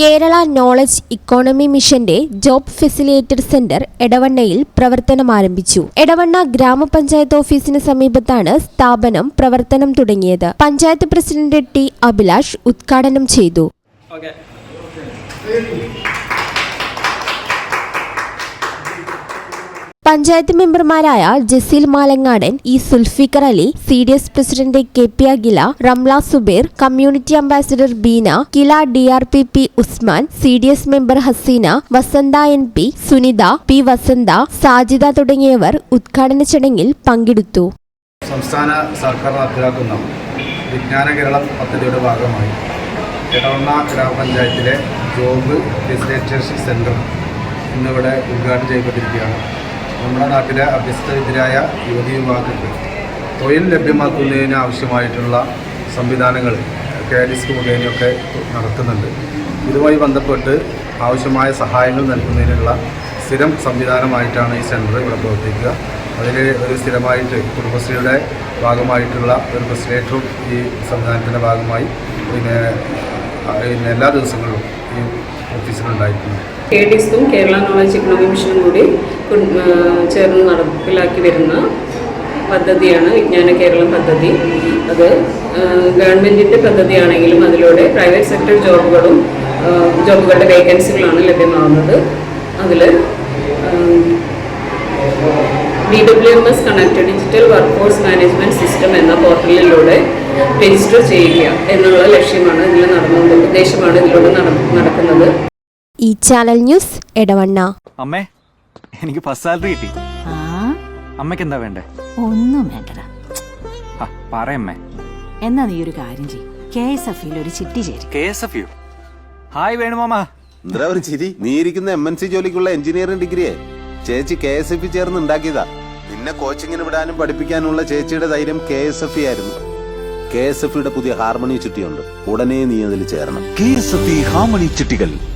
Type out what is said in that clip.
Kerala knowledge economy മിഷന്റെ job facilitator centre എടവണ്ണയിൽ പ്രവർത്തനം ആരംഭിച്ചു. എടവണ്ണ ഗ്രാമപഞ്ചായത്ത് ഓഫീസിന് സമീപത്താണ് സ്ഥാപനം പ്രവർത്തനം തുടങ്ങിയത്. പഞ്ചായത്ത് പ്രസിഡന്റ് ടി അഭിലാഷ് ഉദ്ഘാടനം ചെയ്തു. പഞ്ചായത്ത് മെമ്പർമാരായ Jaseel Malangadan E Sulfikar Ali C D S president K P Akhila Ramla Zubair community ambassador Beena KILA D R P P Usman C D S member Haseena Vasantha N P Sunitha P Vasantha Sajida തുടങ്ങിയവർ ഉദ്ഘാടന ചടങ്ങിൽ പങ്കെടുത്തു. സംസ്ഥാന സർക്കാർ നടപ്പിലാക്കുന്ന വിജ്ഞാന കേരളം പദ്ധതിയുടെ ഭാഗമായി എടവണ്ണ ഗ്രാമപഞ്ചായത്തിലെ ജോബ് ഫെസിലിറ്റേഷൻ സെന്റർ ഇന്നിവിടെ ഉദ്ഘാടനം ചെയ്യപ്പെട്ടിരിക്കുകയാണ്. നമ്മുടെ നാട്ടിലെ അഭ്യസ്തവിദ്യരായ യുവതി യുവാക്കൾക്ക് തൊഴിൽ ലഭ്യമാക്കുന്നതിന് ആവശ്യമായിട്ടുള്ള സംവിധാനങ്ങൾ കാലിസ്ക് മുഖേനയൊക്കെ നടത്തുന്നുണ്ട്. ഇതുമായി ബന്ധപ്പെട്ട് ആവശ്യമായ സഹായങ്ങൾ നൽകുന്നതിനുള്ള സ്ഥിരം സംവിധാനമായിട്ടാണ് ഈ സെന്റർ ഇവിടെ പ്രവർത്തിക്കുക. അതിൽ ഒരു സ്ഥിരമായിട്ട് കുടുംബശ്രീയുടെ ഭാഗമായിട്ടുള്ള ഒരു ഫെസിലേറ്ററും ഈ സംവിധാനത്തിന്റെ ഭാഗമായി പിന്നെ എല്ലാ ദിവസങ്ങളിലും ഈ ഓഫീസിലുണ്ടായിരിക്കുന്നു കെ ഡിസ്കും കേരള നോളജ് ഇക്കണോമി മിഷൻ കൂടി ചേർന്ന് നടപ്പിലാക്കി വരുന്ന പദ്ധതിയാണ് വിജ്ഞാന കേരളം പദ്ധതി. അത് ഗവൺമെന്റിന്റെ പദ്ധതിയാണെങ്കിലും അതിലൂടെ പ്രൈവറ്റ് സെക്ടർ ജോബുകളും ജോബുകളുടെ വേക്കൻസികളാണ് ലഭ്യമാവുന്നത്. അതിൽ D W M S connect digital workforce management system എന്ന പോർട്ടലിലൂടെ രജിസ്റ്റർ ചെയ്യുക എന്നുള്ള ലക്ഷ്യമാണ് ഇതിൽ നടന്നത് ഉദ്ദേശമാണ് ഇതിലൂടെ നട- നടക്കുന്നത്. ഈ ചാനൽ ന്യൂസ് എടവണ്ണ. അമ്മേ എനിക്ക് ഫസ്റ്റ് സാലറി കിട്ടി. ആ? അമ്മയ്ക്ക് എന്താ വേണ്ടേ? ഒന്നും വേണ്ടടാ. ആ പറയമ്മേ എന്നാ നീ ഒരു കാര്യം ചെയ്യും. കെ എസ് എഫ് ഒരു ചിട്ടി ചേരും. K S F U. Hi വേണുമാമ എന്താ ഒരു ചിരി? നീ ഇരിക്കുന്ന എം എൻ സി ജോലിക്കുള്ള എഞ്ചിനീയറിംഗ് ഡിഗ്രിയെ ചേച്ചി കെ എസ് എഫ് ചേർന്ന് ഉണ്ടാക്കിയതാ. നിന്നെ കോച്ചിങ്ങിന് വിടാനും പഠിപ്പിക്കാനുള്ള ചേച്ചിയുടെ ധൈര്യം കെ എസ് എഫ് ആയിരുന്നു. കെ എസ് എഫ് പുതിയ ഹാർമണി ചുറ്റിയുണ്ട് ഉടനെ നീ അതിൽ ചേരണം. K S F ചിട്ടികൾ.